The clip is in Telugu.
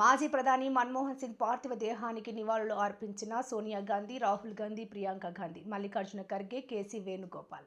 మాజీ ప్రధాని మన్మోహన్ సింగ్ పార్థివ దేహానికి నివాళులు అర్పించిన సోనియా గాంధీ రాహుల్ గాంధీ ప్రియాంక గాంధీ మల్లికార్జున ఖర్గే కేసీ వేణుగోపాల్.